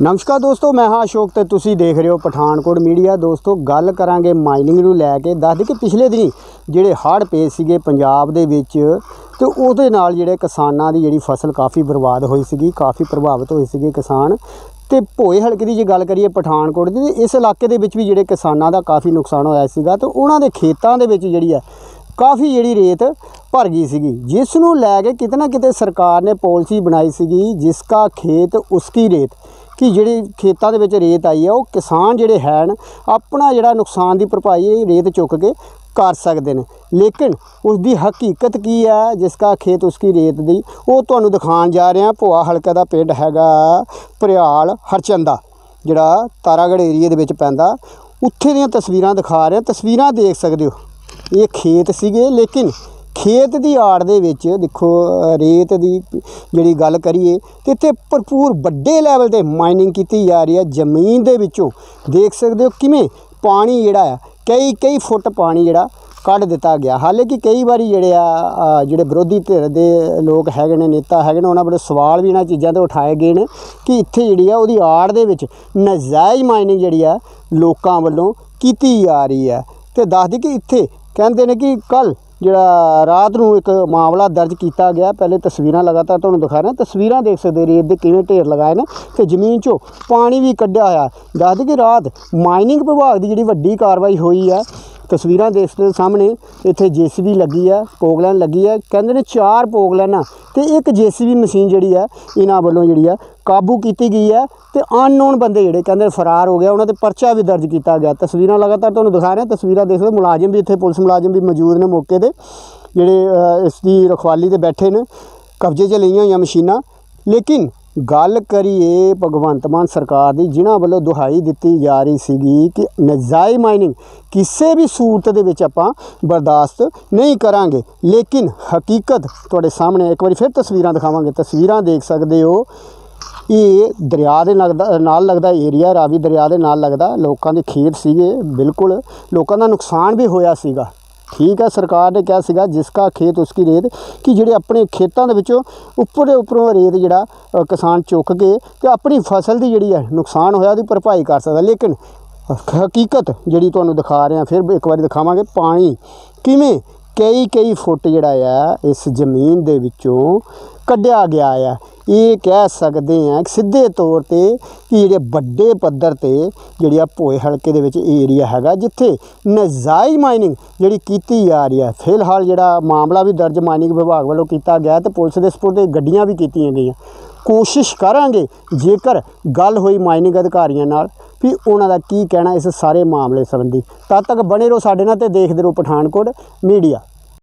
ਨਮਸਕਾਰ ਦੋਸਤੋ, ਮੈਂ ਹਾਂ ਅਸ਼ੋਕ ਤੇ ਤੁਸੀਂ ਦੇਖ ਰਹੇ ਹੋ ਪਠਾਨਕੋਟ ਮੀਡੀਆ। ਦੋਸਤੋ, ਗੱਲ ਕਰਾਂਗੇ ਮਾਈਨਿੰਗ ਨੂੰ ਲੈ ਕੇ। ਦੱਸਦੇ ਕਿ ਪਿਛਲੇ ਦਿਨੀ ਜਿਹੜੇ ਹੜ੍ਹ ਪਏ ਸੀਗੇ ਪੰਜਾਬ ਦੇ ਵਿੱਚ, ਤੇ ਉਹਦੇ ਨਾਲ ਜਿਹੜੇ ਕਿਸਾਨਾਂ ਦੀ ਜਿਹੜੀ ਫਸਲ ਕਾਫੀ ਬਰਬਾਦ ਹੋਈ ਸੀਗੀ, ਕਾਫੀ ਪ੍ਰਭਾਵਿਤ ਹੋਏ ਸੀਗੇ ਕਿਸਾਨ। ਤੇ ਭੋਏ ਹਲਕੇ ਦੀ ਜੇ ਗੱਲ ਕਰੀਏ ਪਠਾਨਕੋਟ ਦੀ, ਤੇ ਇਸ ਇਲਾਕੇ ਦੇ ਵਿੱਚ ਵੀ ਜਿਹੜੇ ਕਿਸਾਨਾਂ ਦਾ ਕਾਫੀ ਨੁਕਸਾਨ ਹੋਇਆ ਸੀਗਾ, ਤੇ ਉਹਨਾਂ ਦੇ ਖੇਤਾਂ ਦੇ ਵਿੱਚ ਜਿਹੜੀ ਹੈ, ਕਾਫੀ ਜਿਹੜੀ ਰੇਤ ਭਰ ਗਈ ਸੀਗੀ। ਜਿਸ ਨੂੰ ਲੈ ਕੇ ਕਿਤੇ ਨਾ ਕਿਤੇ ਸਰਕਾਰ ਨੇ ਪਾਲਿਸੀ ਬਣਾਈ ਸੀਗੀ, ਜਿਸ ਕਾ ਖੇਤ ਉਸਕੀ ਰੇਤ। ਕਿ ਜਿਹੜੀ ਖੇਤਾਂ ਦੇ ਵਿੱਚ ਰੇਤ ਆਈ ਆ, ਉਹ ਕਿਸਾਨ ਜਿਹੜੇ ਹਨ ਆਪਣਾ ਜਿਹੜਾ ਨੁਕਸਾਨ ਦੀ ਭਰਪਾਈ ਇਹ ਰੇਤ ਚੁੱਕ ਕੇ ਕਰ ਸਕਦੇ ਨੇ। ਲੇਕਿਨ ਉਸ ਦੀ ਹਕੀਕਤ ਕੀ ਹੈ ਜਿਸ ਕਾ ਖੇਤ ਉਸਕੀ ਰੇਤ ਦੀ, ਉਹ ਤੁਹਾਨੂੰ ਦਿਖਾਉਣ ਜਾ ਰਹੇ ਹਾਂ। ਭੋਆ ਹਲਕਾ ਦਾ ਪਿੰਡ ਹੈਗਾ ਭਰਿਆਲ, ਹਰਚੰਦਾ, ਜਿਹੜਾ ਤਾਰਾਗੜ ਏਰੀਏ ਦੇ ਵਿੱਚ ਪੈਂਦਾ। ਉੱਥੇ ਦੀਆਂ ਤਸਵੀਰਾਂ ਦਿਖਾ ਰਹੇ, ਤਸਵੀਰਾਂ ਦੇਖ ਸਕਦੇ ਹੋ। ਇਹ ਖੇਤ ਸੀਗੇ, ਲੇਕਿਨ ਖੇਤ ਦੀ ਆੜ ਦੇ ਵਿੱਚ, ਦੇਖੋ ਰੇਤ ਦੀ ਜਿਹੜੀ ਗੱਲ ਕਰੀਏ, ਤੇ ਇੱਥੇ ਭਰਪੂਰ ਵੱਡੇ ਲੈਵਲ ਤੇ ਮਾਈਨਿੰਗ ਕੀਤੀ ਜਾ ਰਹੀ ਹੈ ਜ਼ਮੀਨ ਦੇ ਵਿੱਚੋਂ। ਦੇਖ ਸਕਦੇ ਹੋ ਕਿਵੇਂ ਪਾਣੀ ਜਿਹੜਾ ਆ ਕਈ ਕਈ ਫੁੱਟ ਪਾਣੀ ਜਿਹੜਾ ਕੱਢ ਦਿੱਤਾ ਗਿਆ। ਹਾਲੇ ਕਿ ਕਈ ਵਾਰੀ ਜਿਹੜੇ ਆ ਜਿਹੜੇ ਵਿਰੋਧੀ ਧਿਰ ਦੇ ਲੋਕ ਹੈਗੇ ਨੇ, ਨੇਤਾ ਹੈਗੇ ਨੇ, ਉਹਨਾਂ ਬੜੇ ਸਵਾਲ ਵੀ ਇਹਨਾਂ ਚੀਜ਼ਾਂ ਤੇ ਉਠਾਏ ਗਏ ਨੇ ਕਿ ਇੱਥੇ ਜਿਹੜੀ ਆ, ਉਹਦੀ ਆੜ ਦੇ ਵਿੱਚ ਨਜਾਇਜ਼ ਮਾਈਨਿੰਗ ਜਿਹੜੀ ਆ, ਲੋਕਾਂ ਵੱਲੋਂ ਕੀਤੀ ਜਾ ਰਹੀ ਹੈ। ਤੇ ਦੱਸਦੀ ਕਿ ਇੱਥੇ ਕਹਿੰਦੇ ਨੇ ਕਿ ਕੱਲ ਜਿਹੜਾ ਰਾਤ ਨੂੰ ਇੱਕ ਮਾਮਲਾ ਦਰਜ ਕੀਤਾ ਗਿਆ, ਪਹਿਲੇ ਤਸਵੀਰਾਂ ਲਗਾਤਾਰ ਤੁਹਾਨੂੰ ਦਿਖਾ ਰਿਹਾ। ਤਸਵੀਰਾਂ ਦੇਖ ਸਕਦੇ ਰੇਤ ਦੇ ਕਿਵੇਂ ਢੇਰ ਲਗਾਏ ਨੇ ਤੇ ਜ਼ਮੀਨ 'ਚੋਂ ਪਾਣੀ ਵੀ ਕੱਢਿਆ ਹੋਇਆ ਦੱਸਦੇ ਕਿ ਰਾਤ ਮਾਈਨਿੰਗ ਵਿਭਾਗ ਦੀ ਜਿਹੜੀ ਵੱਡੀ ਕਾਰਵਾਈ ਹੋਈ ਹੈ ਤਸਵੀਰਾਂ ਦੇਖ ਸਕਦੇ ਹੋ ਸਾਹਮਣੇ ਇੱਥੇ ਜੀਸੀਬੀ ਲੱਗੀ ਹੈ ਪੋਗਲੈਨ ਲੱਗੀ ਹੈ ਕਹਿੰਦੇ ਨੇ ਚਾਰ ਪੋਗਲੈਨਾਂ ਤੇ ਇੱਕ ਜੀਸੀਬੀ ਮਸ਼ੀਨ ਜਿਹੜੀ ਹੈ ਇਹਨਾਂ ਵੱਲੋਂ ਜਿਹੜੀ ਹੈ ਕਾਬੂ ਕੀਤੀ ਗਈ ਹੈ ਤੇ ਅਨਨੋਨ ਬੰਦੇ ਜਿਹੜੇ ਕਹਿੰਦੇ ਫਰਾਰ ਹੋ ਗਿਆ ਉਹਨਾਂ ਤੇ ਪਰਚਾ ਵੀ ਦਰਜ ਕੀਤਾ ਗਿਆ। ਤਸਵੀਰਾਂ ਲਗਾਤਾਰ ਤੁਹਾਨੂੰ ਦਿਖਾ ਰਹੇ ਤਸਵੀਰਾਂ ਦੇਖ ਸਕਦੇ ਹੋ, ਮੁਲਾਜ਼ਮ ਵੀ ਇੱਥੇ ਪੁਲਿਸ ਮੁਲਾਜ਼ਮ ਵੀ ਮੌਜੂਦ ਨੇ ਮੌਕੇ ਤੇ ਜਿਹੜੇ ਇਸ ਦੀ ਰਖਵਾਲੀ ਤੇ ਬੈਠੇ ਨੇ ਕਬਜ਼ੇ 'ਚ ਲਈਆਂ ਹੋਈਆਂ ਮਸ਼ੀਨਾਂ। ਲੇਕਿਨ ਗੱਲ ਕਰੀਏ ਭਗਵੰਤ ਮਾਨ ਸਰਕਾਰ ਦੀ, ਜਿਨ੍ਹਾਂ ਵੱਲੋਂ ਦੁਹਾਈ ਦਿੱਤੀ ਜਾ ਰਹੀ ਸੀਗੀ ਕਿ ਨਜਾਇਜ਼ ਮਾਈਨਿੰਗ ਕਿਸੇ ਵੀ ਸੂਰਤ ਦੇ ਵਿੱਚ ਆਪਾਂ ਬਰਦਾਸ਼ਤ ਨਹੀਂ ਕਰਾਂਗੇ। ਲੇਕਿਨ ਹਕੀਕਤ ਤੁਹਾਡੇ ਸਾਹਮਣੇ ਇੱਕ ਵਾਰੀ ਫਿਰ ਤਸਵੀਰਾਂ ਦਿਖਾਵਾਂਗੇ। ਤਸਵੀਰਾਂ ਦੇਖ ਸਕਦੇ ਹੋ, ਇਹ ਦਰਿਆ ਦੇ ਲੱਗਦਾ, ਨਾਲ ਲੱਗਦਾ ਏਰੀਆ ਰਾਵੀ ਦਰਿਆ ਦੇ ਨਾਲ ਲੱਗਦਾ। ਲੋਕਾਂ ਦੇ ਖੇਤ ਸੀਗੇ, ਬਿਲਕੁਲ ਲੋਕਾਂ ਦਾ ਨੁਕਸਾਨ ਵੀ ਹੋਇਆ ਸੀਗਾ। ਠੀਕ ਹੈ, ਸਰਕਾਰ ਨੇ ਕਿਹਾ ਸੀਗਾ ਜਿਸਕਾ ਖੇਤ ਉਸਕੀ ਰੇਤ, ਕਿ ਜਿਹੜੇ ਆਪਣੇ ਖੇਤਾਂ ਦੇ ਵਿੱਚੋਂ ਉੱਪਰ ਦੇ ਉੱਪਰੋਂ ਰੇਤ ਜਿਹੜਾ ਕਿਸਾਨ ਚੁੱਕ ਕੇ ਤੇ ਆਪਣੀ ਫਸਲ ਦੀ ਜਿਹੜੀ ਹੈ, ਨੁਕਸਾਨ ਹੋਇਆ, ਉਹਦੀ ਭਰਪਾਈ ਕਰ ਸਕਦਾ। ਲੇਕਿਨ ਹਕੀਕਤ ਜਿਹੜੀ ਤੁਹਾਨੂੰ ਦਿਖਾ ਰਹੇ ਹਾਂ, ਫਿਰ ਇੱਕ ਵਾਰੀ ਦਿਖਾਵਾਂਗੇ ਪਾਣੀ। ਕਿਵੇਂ? ਕਈ ਕਈ ਫੁੱਟ ਜਿਹੜਾ ਆ, ਇਸ ਜ਼ਮੀਨ ਦੇ ਵਿੱਚੋਂ ਕੱਢਿਆ ਗਿਆ ਆ। ਇਹ ਕਹਿ ਸਕਦੇ ਆ ਕਿ ਸਿੱਧੇ ਤੌਰ ਤੇ ਕਿ ਜਿਹੜੇ ਵੱਡੇ ਪੱਧਰ ਤੇ ਜਿਹੜੀ ਆ ਭੋਏ ਹਲਕੇ ਦੇ ਵਿੱਚ ਏਰੀਆ ਹੈਗਾ, ਜਿੱਥੇ ਨਜਾਇਜ਼ ਮਾਈਨਿੰਗ ਜਿਹੜੀ ਕੀਤੀ ਜਾ ਰਹੀ ਹੈ ਫਿਲਹਾਲ ਜਿਹੜਾ ਮਾਮਲਾ ਵੀ ਦਰਜ ਮਾਈਨਿੰਗ ਵਿਭਾਗ ਵੱਲੋਂ ਕੀਤਾ ਗਿਆ ਤੇ ਪੁਲਿਸ ਦੇ ਸਪੁਰਦ ਗੱਡੀਆਂ ਵੀ ਕੀਤੀਆਂ ਗਈਆਂ। ਕੋਸ਼ਿਸ਼ ਕਰਾਂਗੇ ਜੇਕਰ ਗੱਲ ਹੋਈ ਮਾਈਨਿੰਗ ਅਧਿਕਾਰੀਆਂ ਨਾਲ ਵੀ ਉਹਨਾਂ ਦਾ ਕੀ ਕਹਿਣਾ ਇਸ ਸਾਰੇ ਮਾਮਲੇ ਸੰਬੰਧੀ। ਤਦ ਤੱਕ ਬਣੇ ਰਹੋ ਸਾਡੇ ਨਾਲ ਤੇ ਦੇਖਦੇ ਰਹੋ ਪਠਾਨਕੋਟ ਮੀਡੀਆ।